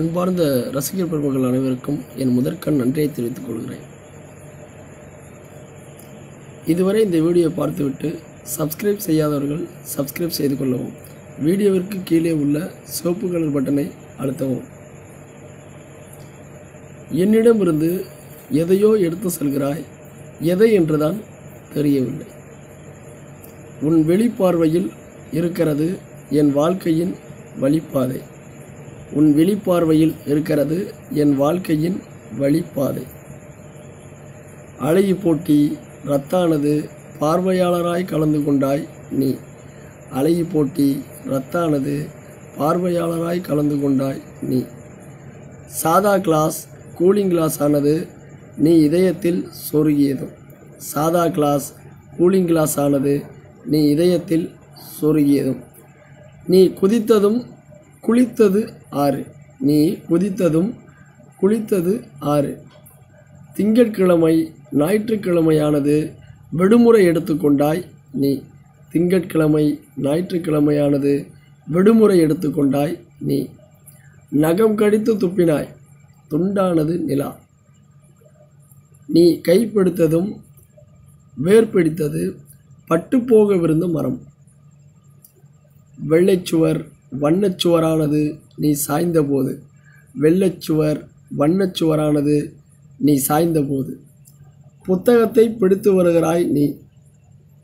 அன்பார்ந்த ரசிகர் பெருமக்கள் அனைவருக்கும் என் முதற்கண் நன்றியை தெரிவித்துக் கொள்கிறேன். இதுவரை இந்த வீடியோ பார்த்துவிட்டு சப்ஸ்கிரைப் செய்யாதவர்கள் சப்ஸ்கிரைப் செய்து கொள்ளவும் வீடியோவிற்கு கீழே உள்ள சிவப்பு கலர் பட்டனை அழுத்தவும். என்னிடமிருந்து எதையோ எடுத்து செல்கிறாய் எதை என்றுதான் தெரியவில்லை. உன் வெளிப்பார்வையில் இருக்கிறது என் வாழ்க்கையின் வழிப்பாதை உன் வெளிப்பார்வையில் இருக்கிறது என் வாழ்க்கையின் வழிப்பாதை அழகி போட்டி ரத்தானது பார்வையாளராய் கலந்து கொண்டாய் நீ. அழகி போட்டி ரத்தானது பார்வையாளராய் கலந்து கொண்டாய் நீ. சாதா கிளாஸ் கூலிங் கிளாஸ் ஆனது நீ இதயத்தில் சொருகியதும். சாதா கிளாஸ் கூலிங் கிளாஸ் ஆனது நீ இதயத்தில் சொருகியதும். நீ குதித்ததும் குளித்தது ஆறு. நீ குதித்ததும் குளித்தது ஆறு. திங்கட்கிழமை ஞாயிற்றுக்கிழமையானது விடுமுறை எடுத்துக்கொண்டாய் நீ. திங்கட்கிழமை ஞாயிற்றுக்கிழமையானது விடுமுறை எடுத்துக்கொண்டாய் நீ. நகம் கடித்து துப்பினாய் துண்டானது நிலா. நீ கைப்பிடித்ததும் வேர்பிடித்தது பட்டுப்போகவிருந்த மரம். வெள்ளைச்சுவர் வண்ணச்சுவரானது நீ சாய்ந்தபோது. வெள்ளச்சுவர் வண்ணச்சுவரானது நீ சாய்ந்தபோது. புத்தகத்தை பிடித்து வருகிறாய் நீ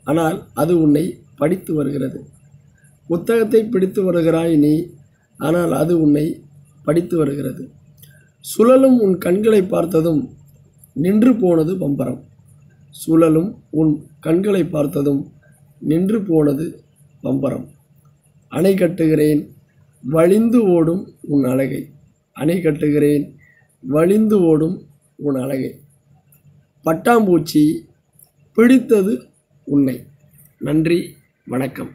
ஆனால் அது உன்னை படித்து வருகிறது. புத்தகத்தை பிடித்து வருகிறாய் நீ ஆனால் அது உன்னை படித்து வருகிறது. சுழலும் உன் கண்களை பார்த்ததும் நின்று போனது பம்பரம். சுழலும் உன் கண்களை பார்த்ததும் நின்று போனது பம்பரம். அணை கட்டுகிறேன் வழிந்து ஓடும் உன் அழகை. அணை கட்டுகிறேன் வழிந்து ஓடும் உன் அழகை. பட்டாம்பூச்சி பிடித்தது உன்னை. நன்றி வணக்கம்.